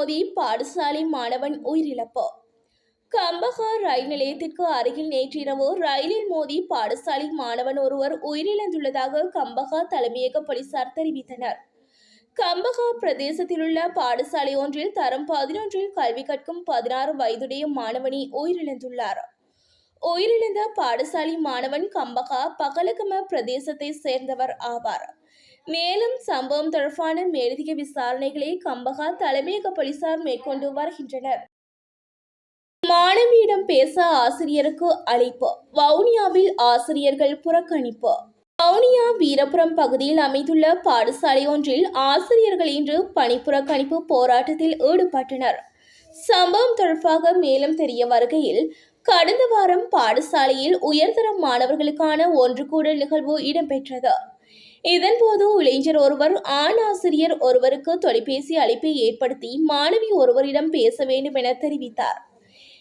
மோதி பாடசாலை மாணவன் உயிரிழப்பு. கம்பஹா ரயில் நிலையத்திற்கு அருகில் நேற்றிரவு ரயிலில் மோதி பாடசாலை மாணவன் ஒருவர் உயிரிழந்துள்ளதாக கம்பஹா தலைமையக போலீசார் தெரிவித்தனர். கம்பஹா பிரதேசத்திலுள்ள பாடசாலை ஒன்றில் தரம் பதினொன்றில் கல்வி கற்கும் பதினாறு வயதுடைய மாணவனி உயிரிழந்துள்ளார். உயிரிழந்த பாடசாலை மாணவன் கம்பகா பகலகம பிரதேசத்தை சேர்ந்தவர் ஆவார். மேலும் சம்பவம் தொடர்பான மேலதிக விசாரணைகளை கம்பகா தலைமையக போலீசார் மேற்கொண்டு வருகின்றனர். மாணவியிடம் பேச ஆசிரியருக்கு அழைப்பு. வவுனியாவில் ஆசிரியர்கள் புறக்கணிப்பு. வவுனியா வீரபுரம் பகுதியில் அமைந்துள்ள பாடசாலை ஒன்றில் ஆசிரியர்கள் இன்று பணிப்புறக்கணிப்பு போராட்டத்தில் ஈடுபட்டனர். சம்பவம் தொடர்பாக மேலும் தெரிய வருகையில் கடந்த வாரம் பாடசாலையில் உயர்தர மாணவர்களுக்கான ஒன்று கூடல் நிகழ்வு இடம்பெற்றது. இதன்போது இளைஞர் ஒருவர் ஆண் ஆசிரியர் ஒருவருக்கு தொலைபேசி அழைப்பை ஏற்படுத்தி மாணவி ஒருவரிடம் பேச வேண்டும் என தெரிவித்தார்.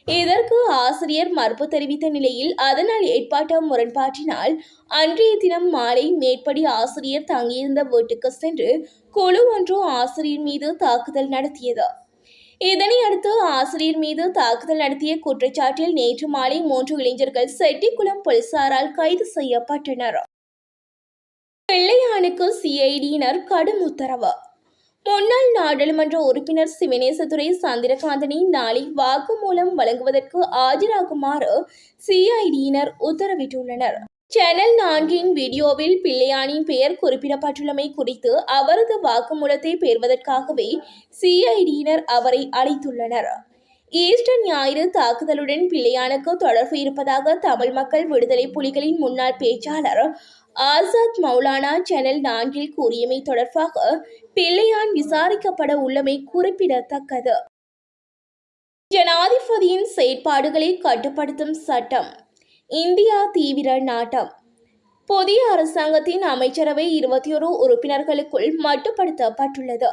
இதற்கு ஆசிரியர் மறுப்பு தெரிவித்த நிலையில் அதனால் ஏற்பட்ட முரண்பாட்டினால் அன்றைய தினம் மாலை மேற்படி ஆசிரியர் தங்கியிருந்த வீட்டுக்கு சென்று குழு ஒன்று ஆசிரியர் மீது தாக்குதல் நடத்தியது. இதனை அடுத்து ஆசிரியர் மீது தாக்குதல் நடத்திய குற்றச்சாட்டில் நேற்று மாலை மூன்று இளைஞர்கள் செட்டிக்குளம் போலீசாரால் கைது செய்யப்பட்டனர். பிள்ளையானுக்கு சிஐடியினர் கடும் உத்தரவு. முன்னாள் நாடாளுமன்ற உறுப்பினர் சிவனேசதுரை சந்திரகாந்தனை நாளை வாக்குமூலம் வழங்குவதற்கு ஆஜராகுமாறு சிஐடியினர் உத்தரவிட்டுள்ளனர். சேனல் நான்கின் வீடியோவில் பிள்ளையானின் பெயர் குறிப்பிடப்பட்டுள்ளமை குறித்து அவரது வாக்குமூலத்தை பெறுவதற்காகவே சிஐடியினர் அவரை அழைத்துள்ளனர். ஈஸ்டர் ஞாயிறு தாக்குதலுடன் பிள்ளையானுக்கு தொடர்பு இருப்பதாக தமிழ் மக்கள் விடுதலை புலிகளின் முன்னாள் பேச்சாளர் ஆசாத் மௌலானா சேனல் நான்கில் கூறியமை தொடர்பாக பிள்ளையான் விசாரிக்கப்பட உள்ளமை குறிப்பிடத்தக்கது. ஜனாதிபதியின் செயற்பாடுகளை கட்டுப்படுத்தும் சட்டம் இந்தியா தீவிர நாட்டம். புதிய அரசாங்கத்தின் அமைச்சரவை இருபத்தி ஒரு உறுப்பினர்களுக்குள் மட்டுப்படுத்தப்பட்டுள்ளது.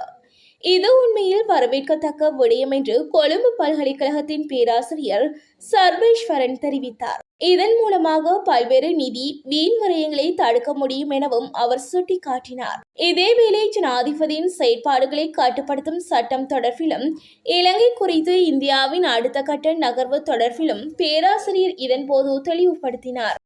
இது உண்மையில் வரவேற்கத்தக்க விடயம் என்று கொழும்பு பல்கலைக்கழகத்தின் பேராசிரியர் சர்வேஸ்வரன் தெரிவித்தார். இதன் மூலமாக பல்வேறு நிதி வீண் விரயங்களை தடுக்க முடியும் எனவும் அவர் சுட்டிக்காட்டினார். இதேவேளை ஜனாதிபதியின் செயற்பாடுகளை கட்டுப்படுத்தும் சட்டம் தொடர்பிலும் இலங்கை குறித்து இந்தியாவின் அடுத்த கட்ட நகர்வு தொடர்பிலும் பேராசிரியர் இதன்போது தெளிவுபடுத்தினார்.